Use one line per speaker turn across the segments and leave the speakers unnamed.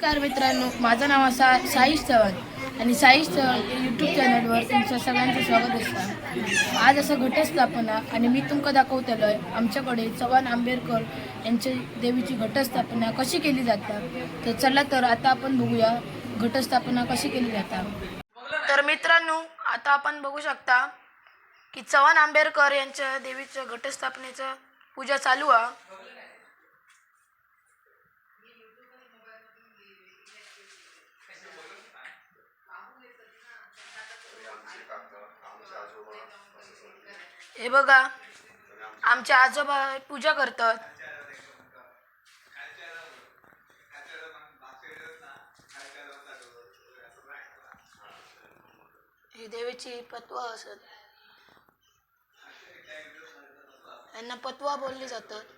नमस्कार मित्रांनो माझं नाव असा साईश चव्हाण आणि साईश चव्हाण या यूट्यूब चॅनलवर तुमचं सगळ्यांचं स्वागत असतं. आज असं घटस्थापना आणि मी तुमका दाखवतलो आहे आमच्याकडे चव्हाण आंबेडकर यांच्या देवीची घटस्थापना कशी केली जातात तर चला तर आता आपण बघूया घटस्थापना कशी केली जातात तर मित्रांनो आता आपण बघू शकता की चव्हाण आंबेडकर यांच्या देवीच्या घटस्थापनेचं पूजा चालू आहे. हे बघा आमचे आजोबा पूजा करतात. ही देवीची पतवा असत. यांना पतवा बोलली जातात.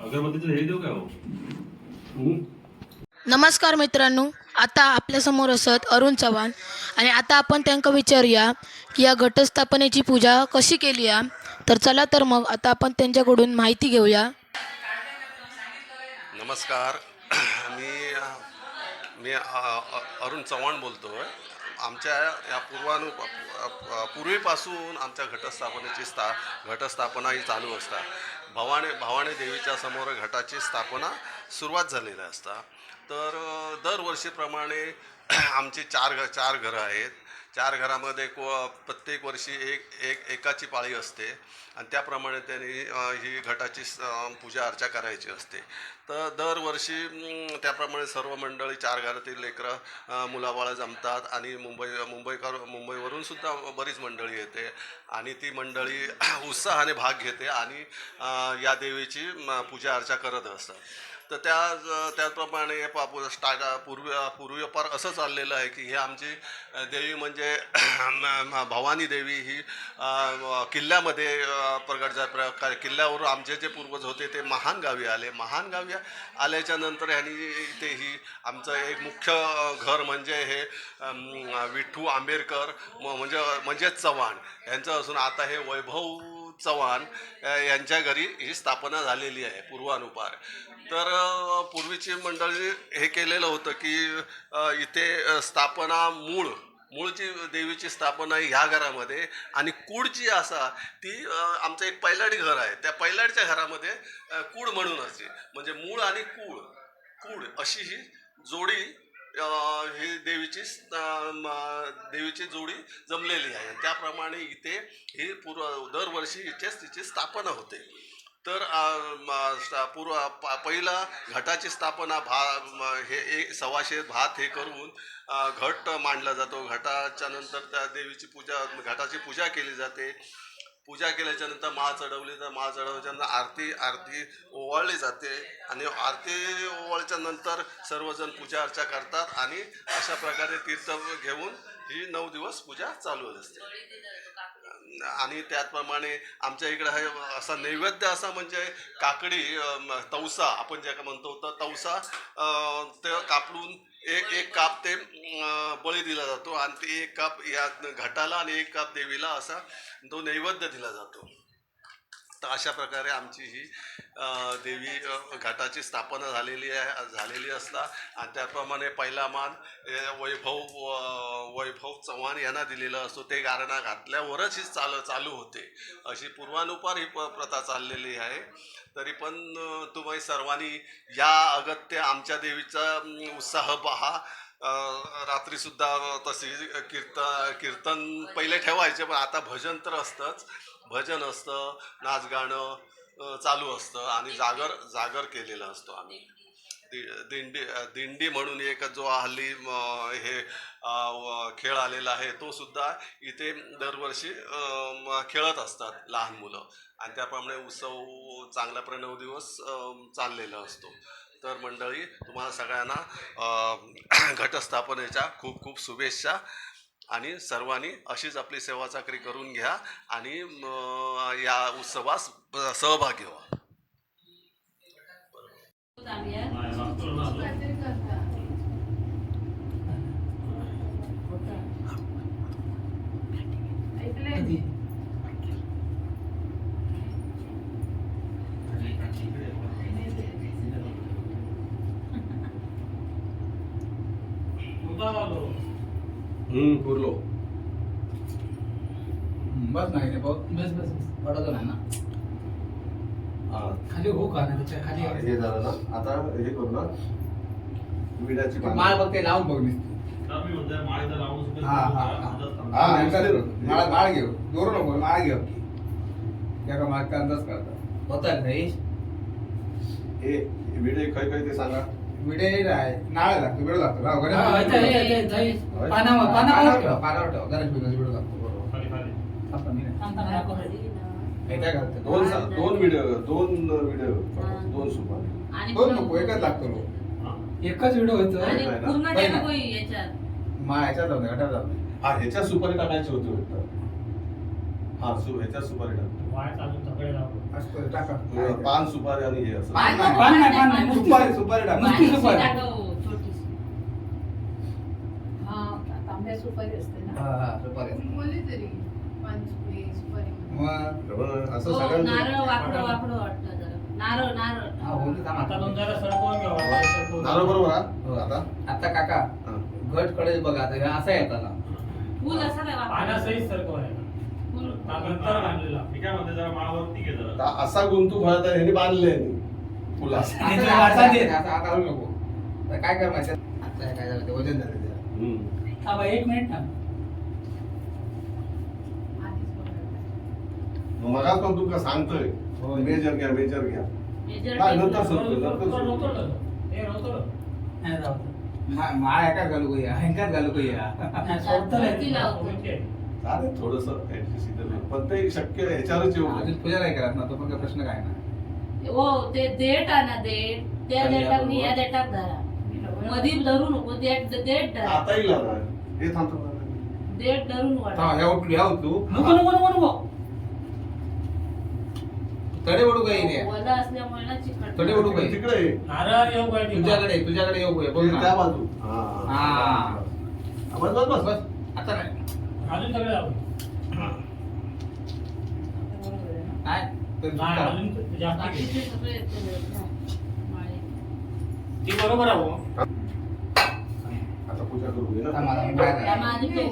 अगरबत्तीचं हे देऊ हो?
नमस्कार मित्रांनो आता आपल्यासमोर असत अरुण चव्हाण. आणि आता आपण त्यांना विचारूया की या घटस्थापनेची पूजा कशी केली आहे तर चला तर मग आता आपण त्यांच्याकडून माहिती घेऊया.
नमस्कार. मी मी अरुण चव्हाण बोलतो आहे आमच्या या पूर्वानु पूर्वीपासून आमच्या घटस्थापनेची स्था घटस्थापना ही चालू असतात भवाने भवानी देवीच्या समोर घटाची स्थापना सुरुवात झालेली असता. तर दरवर्षीप्रमाणे आमचे चार घ चार घरं आहेत. चार घरामध्ये को प्रत्येक वर्षी एक एक एकाची पाळी असते. आणि त्याप्रमाणे त्यांनी ही घटाची पूजा अर्चा करायची असते. तर दरवर्षी त्याप्रमाणे सर्व मंडळी चार घरातील लेकरं मुलाबाळं जमतात. आणि मुंबई मुंबईकर मुंबईवरून सुद्धा बरीच मंडळी येते. आणि ती मंडळी उत्साहाने भाग घेते आणि या देवीची पूजा अर्चा करत असतात. तर त्या त्याचप्रमाणे पा स्टार्ट पूर्वी पूर्वीपार असं चाललेलं आहे की हे आमची देवी म्हणजे भवानी देवी ही किल्ल्यामध्ये प्रगट झा प्र- किल्ल्यावरून आमचे जे पूर्वज होते ते महान गावी आले. महान गावी आल्याच्यानंतर ह्यांनी इथे ही आमचं एक मुख्य घर म्हणजे हे विठ्ठू आंबेडकर म- म्हणजे म्हणजेच चव्हाण. यांचं असून आता हे वैभव चव्हाण यांच्या घरी ही स्थापना झालेली आहे पूर्वानुपार. तर पूर्वीची मंडळी हे केलेलं होतं की इथे स्थापना मूळ मूळची देवीची स्थापना ह्या घरामध्ये आणि कूड जी असा ती आमचं एक पैलाडी घर आहे. त्या पैलाडच्या घरामध्ये कूड म्हणून असते म्हणजे मूळ आणि कूळ कूड अशी ही जोडी ही देवीची देवीची जोडी जमलेली आहे. त्याप्रमाणे इथे ही पूर्व दरवर्षी इथेच तिची स्थापना होते. तर पूर्व प- पहिला घटाची स्थापना भा हे एक सव्वाशे भात हे करून घट मांडला जातो. घटाच्या नंतर त्या देवीची पूजा घटाची पूजा केली जाते. पूजा केल्याच्यानंतर माळ चढवली तर माळ चढवल्याच्या नंतर आरती आरती ओवाळली जाते आणि आरती ओवाळच्या नंतर सर्वजण पूजा अर्चा करतात आणि अशा प्रकारे तीर्थ घेऊन ही नऊ दिवस पूजा चालू असते. आणि त्याचप्रमाणे आमच्या इकडं हे असा नैवेद्य असा म्हणजे काकडी तवसा आपण ज्या का म्हणतो तर तवसा ते कापडून एक एक काप ते बळी दिला जातो आणि ते एक काप या घटाला आणि एक काप देवीला असा तो नैवेद्य दिला जातो. तर अशा प्रकारे आमची ही देवी घाटाची स्थापना झालेली आहे झालेली असता. आणि त्याप्रमाणे पहिला मान वैभव वैभव चव्हाण यांना दिलेला असतो. ते गारणा घातल्यावरच ही चाल चालू होते. अशी पूर्वानुपार ही प प्रथा चाललेली आहे. तरी पण तुम्ही सर्वांनी या अगत्य आमच्या देवीचा उत्साह पहा. रात्रीसुद्धा तशी कीर्तन कीर्तन पहिले ठेवायचे पण आता भजन तर असतंच. भजन असतं नाच गाणं चालू असतं आणि जागर जागर केलेलं असतो आम्ही. दि- दिंडी दिंडी म्हणून एक जो हल्ली हे खेळ आलेला आहे तो सुद्धा इथे दरवर्षी खेळत असतात लहान मुलं. आणि त्याप्रमाणे उत्सव चांगला नऊ दिवस चाललेला असतो. तर मंडळी तुम्हाला सगळ्यांना घटस्थापनेच्या खूप खूप शुभेच्छा. आणि सर्वांनी अशीच आपली सेवा चाकरी करून घ्या आणि या उत्सवास सहभागी व्हा. पुरलो.
बस नाही रे बघ बस बस पडतो नाही ना. खाली हो का? नाही त्याच्याखाली
हे झालं ना. आता हे करू ना. विड्याची
माळ बघ ते लावून बघ नुसती. हा हा हा. हा चालेल. माळ माळ घेऊ. दोरू नको माळ घेऊ. एका माळचा अंदाज करता होता नाही
हे? विडे खय खय ते सांगा.
विडे आहे नाळ लागतो विडो लागतो. ना गणेश
हा,
विडो
इथे,
लागतो.
इथे, इथे, इथे.
होय?
पानावर पानावर
ठेव, पानावर ठेव. गणेश विडो विडो लागतो बरोबर. नाही. घालतो.
दोन सा- दोन व्हिडिओ दोन व्हिडिओ दोन सुपारी.
दोन नको एकच लागतो लो
एकच व्हिडिओ होतो.
आणि
आणि पूर्ण
नाही ना.
याच्यात.
मा ह्याच्यात जाऊ दे गटात जाऊ दे.
हा ह्याच्या सुपारी टाकायची होती वाटतं. हा सु ह्याच्या सुपारी
टाका.
पान सुपारी आणि हे असं.
पान नाही.
पान नाही, पान नाही, नुसती
सुपारी सुपारी. टाका
नुसती
बारीकशी
सुपारी.
हा हा सुपारी मग?
बरोबर, असं
हो,
सगळ्यांचं
नारळ वाकडं वाकडं वाटतं जरा. नारळ नारळ.
हा हो थांब आता.
नारळ बरोबर हा?
हो, आता. आता काका
हा.
घटकडे बघा आता हे असं येतात ना.
फुल असं काय वाकडं
असा गुंतू फळा तर ह्याने बांधले
तो.
काय कर माहिती आता हे काय झालं ते वजन झालं त्याला.
एक मिनिट ना
मगाच पण तुमका सांगतोय?
हो.
मेजर घ्या मेजर घ्या. नंतर
लाव.
सुरू कर, नंतर सुरू कर.
नाही राहू दे.
मा- माळ एकाच घालू गया ह्यांकाच घालू गया
चालेल थोडस पण ते शक्य आहे, ह्याच्यावरच येऊ
अजून पूजा नाही करत ना तो पण काही प्रश्न काय ना.
हो ते देठ आणा देठ. त्या
आणि
देठात
आपण
या देठात धरा. मधी धरू नको देठ देठ धरा.
आता येईल आता. हे थांबतो.
देठ धरून वाढा.
ह्या उठू ह्या उठू
नको नको नको नको.
तडे उडू काही नाही
वला असल्यामुळे ना चिकट
थोडी उडू काही
तिकडे ये.
तुझ्याकडे तुझ्याकडे येऊ गया बघ
ते त्या बाजू हा.
हा.
बस बस बस.
बस आता नाही.
बाकीचे सगळे येते माळे.
बरोबर आहे हो.
आता पूजा करू घे
थांब,
ना
मी काय
तो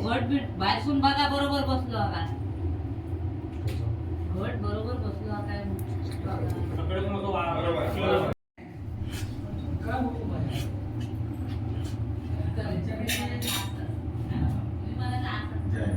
बाहेरसून बघा बरोबर बसलो हा काय घट बरोबर बसलो हा काय बघा. मला ना-
जय.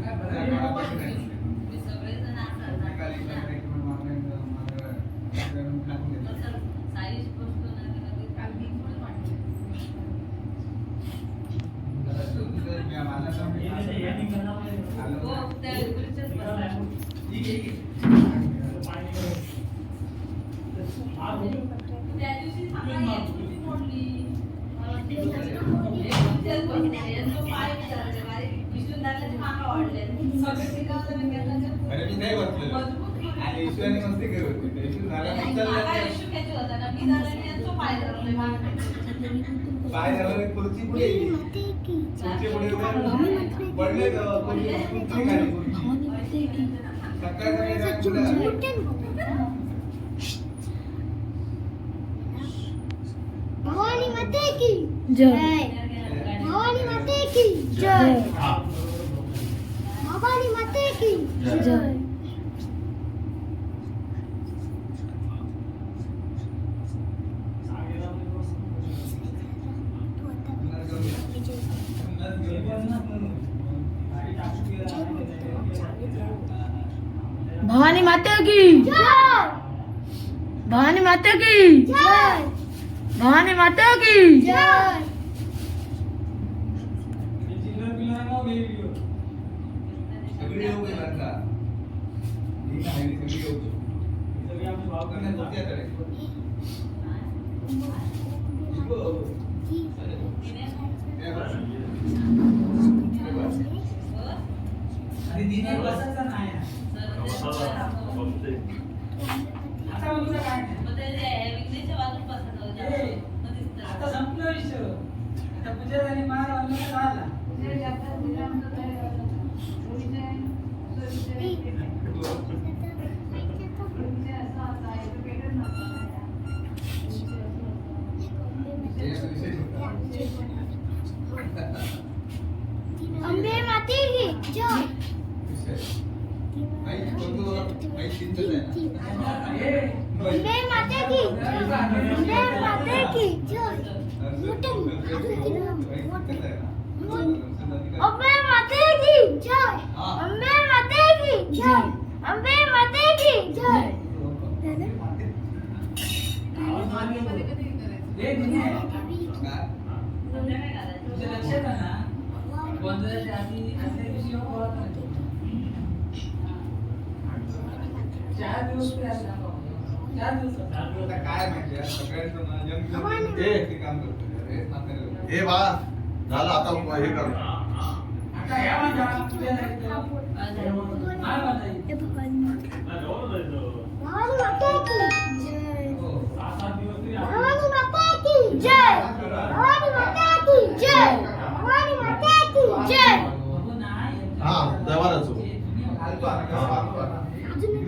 तुम्ही सगळेजण असतात ना. तर साईज बसतो ना त्याला ते कागदी थोडं वाटतं. हो, त्या इकडचेच बसतात. त्या दिवशी थांबा, एक कुठे मोडली. मला वाटतं एक कुठेच बसली. यांचं पाय विचारले, बारीक विष्णुदादाचे मागं वाढले. सगळे टिकावलं आणि त्याच्यात
अरे मी नाही बसलेलो.
मजबूत होते.
आणि ईश्वराने मस्ती करत होती. ईश्वर झाला
आणि
नंतर
मागा
लगेच
विष्णू घ्यायचे होता ना, मी झालं
झाला खुर्ची पुढे. खुर्ची पुढे. पडले पुढे-
भवानी माते की
जय
भवानी माते की जय. भवानी माते की
जय.
जय।
भवानी माता की?
जय।
भवानी माता की?
जय।
भवानी माता की
जय
सगळी येऊ गेली बरं का? ही नाही, ही सगळी येऊ शकतो. नाही, तो त्या कडे. इगो. त्या कडे. त्या कडे.
आणि दिने बसायचं नाही आता बघूया काय नाही.
मग ते जे विघ्नेच्या बाजूला बसत होते.
ए,
मग दिसतं.
आता संपलं विषय आता पूजा झाली मार आणलं झाला
हे विशेष होतं.
अंबे माते की जय
विशेष. आई कोणतं बरं? आई चिंतत आहे ना.
अंबे माते की अंबे माते की जय मोठं
आई चिंतत आहे ना.
अंबे माते की जय अंबे माते की जय अंबे माते की जय
ए, दिने,
काय?
संध्याकाळी घालायचं.
तुझं लक्षात आहे ना? गोंधळाच्या आधी आदल्या दिवशी चार दिवस. चार दिवस
काय माहिती आहे, सगळ्यांचं काम करतो.
हे बाळा झालं आता हे
हो.
सहा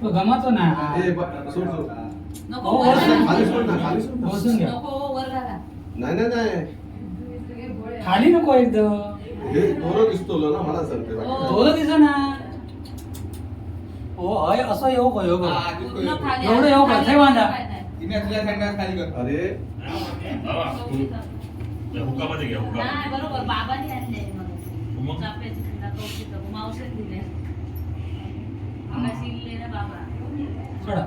ते. हे
गमातो ना
ए, ब- सोड, सोड.
नको
हो,
वर घाला.
खाली सोड ना खाली सोड ना.
बसून घ्या
नको वर घाला.
नाही नाही नाही
खाली नको एकदम
हे दोरं दिसतो ना मला सांगते बाकी.
थोडं दिस ना हो हय असं येऊ का
हा, दिसतो,
पूर्ण. खाली
एवढं येऊ का?
खाली
ठेवा ना.
काय नाही.
तिने तुझ्या सांगा खाली कर
अरे
हुकामध्ये घ्या हुका
नाही, बरोबर बाबांनी आणले
मग?
चाफ्याची खंडा मावशीत दिले
सोडा.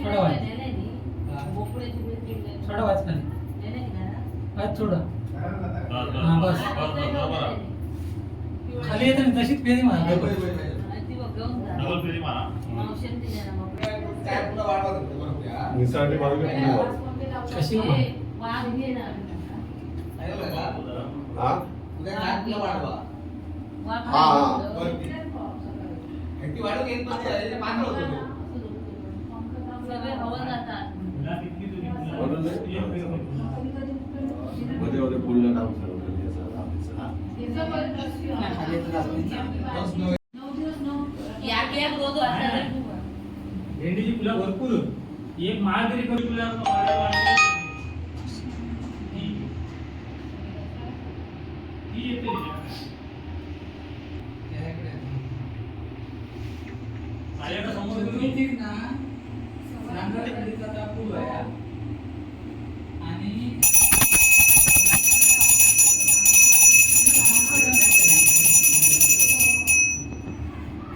हे
वाच. खाली.
नाही, नाही ना.
वाच
हा,
बस.
बीड.
खाली येते ना तशीच फेरी मारा. कशी हो?
हा?
ती वाढून होतं.
सगळे जातात?
मध्ये मध्ये
येतं
एक रोज वाजता
भेंडीची फुलं भरपूर एक माळ तरी कमी फुलं येते
या इकडे.
माझ्याकडे समोर
तुम्ही ठीक ना नांगर खडीचा आता पूल आहे आणि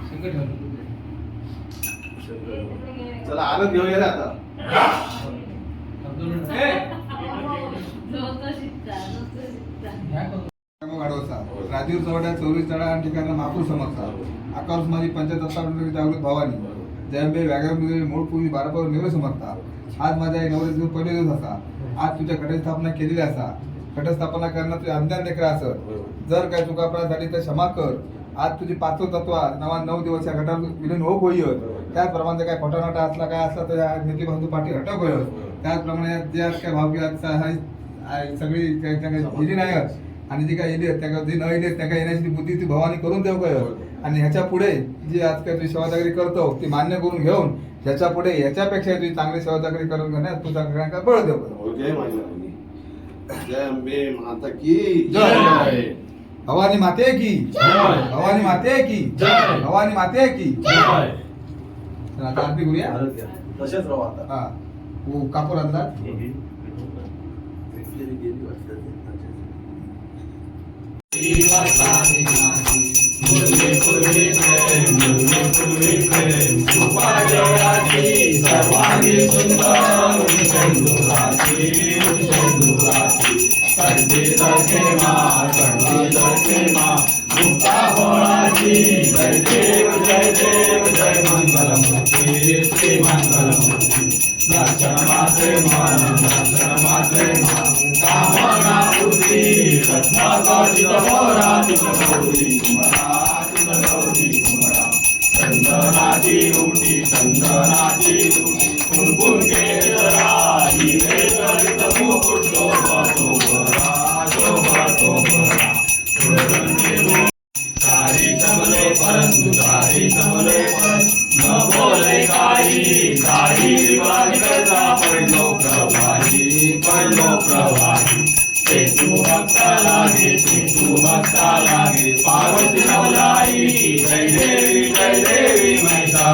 संकट ठेवलं.
चला आनंद घेऊया ना आता
ए!
नुसतं शिकता नुसतं शिकता
काय करू?
मग अडवसा राजीव चव्हाट्या चौवीस तळा आणि ठिकाणा महापूर समजता. आकाश माझी पंचायत जागृत भवानी. जयंबे व्याघ्रमध्ये मूळ पूर्वी बारापावर निवड समजता. आज माझ्या आई नवरे दिवस पहिले दिवस असा. आज तुझ्या घटस्थापना केलेली असा. घटस्थापना करणार तुझे अंधान लेकर असत. जर काय चुकापणा झाली तर क्षमा कर. आज तुझी पाचवं तत्व नवा नऊ दिवस या गटावर विलीन होऊ त्याचप्रमाणे काय खोटानाटा असला काय असला तर नीती बंधू पाठी हटक होईल त्याचप्रमाणे जे आज काय भावकी सगळी दिली नाही. आणि जी काय येली आहेत, त्या जी न येली आहेत, त्या काय येण्याची बुद्धी ती भवानी करून देऊ काय आणि ह्याच्या पुढे जी आज काय तुझी सेवादारी करतो ती मान्य करून घेऊन ज्याच्या पुढे याच्यापेक्षा तुझी चांगली सेवा चाकरी करून घेण्यात तू सगळ्यांना बळ देऊ
हो, जय माता जय अंबे माता की.
जय. भवानी माते की. भवानी माते की. भवानी माते की. तर आता आरती करूया
तसेच राहू आता
हा कापूर आणला
राधिका राधिका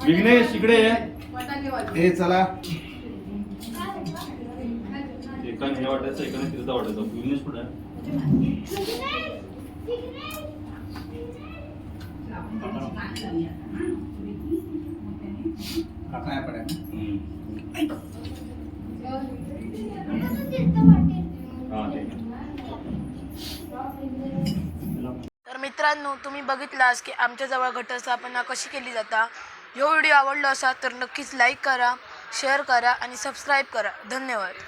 विघ्नेश इकडे ये.
हे चला
एकाने हे वाटायचं एकाने तिथं वाटायचं विघ्नेश कुठे हा.
तर मित्रांनो तुम्ही बघितलास की आमच्याजवळ घटस्थापना कशी केली जाता ह्यो व्हिडिओ आवडला असा तर नक्कीच लाईक करा शेअर करा आणि सबस्क्राईब करा. धन्यवाद.